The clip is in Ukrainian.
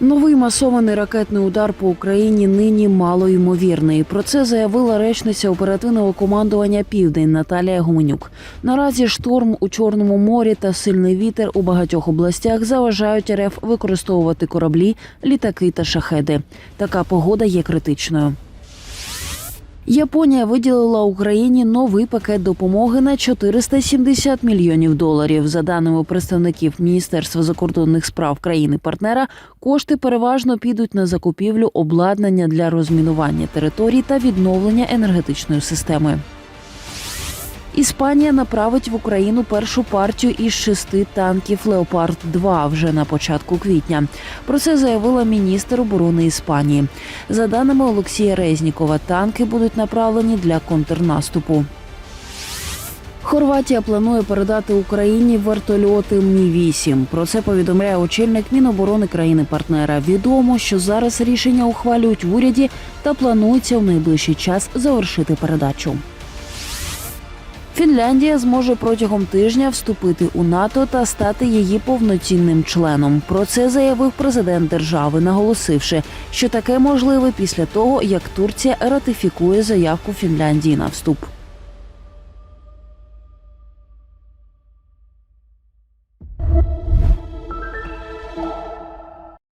Новий масований ракетний удар по Україні нині малоймовірний. Про це заявила речниця оперативного командування Південь Наталія Гуменюк. Наразі шторм у Чорному морі та сильний вітер у багатьох областях заважають РФ використовувати кораблі, літаки та шахеди. Така погода є критичною. Японія виділила Україні новий пакет допомоги на 470 мільйонів доларів. За даними представників Міністерства закордонних справ країни-партнера, кошти переважно підуть на закупівлю обладнання для розмінування територій та відновлення енергетичної системи. Іспанія направить в Україну першу партію із шести танків Леопард 2 вже на початку квітня. Про це заявила міністр оборони Іспанії. За даними Олексія Резнікова, танки будуть направлені для контрнаступу. Хорватія планує передати Україні вертольоти Мі 8 Про це повідомляє очільник Міноборони країни-партнера. Відомо, що зараз рішення ухвалюють в уряді та планується в найближчий час завершити передачу. Фінляндія зможе протягом тижня вступити у НАТО та стати її повноцінним членом. Про це заявив президент держави, наголосивши, що таке можливе після того, як Турція ратифікує заявку Фінляндії на вступ.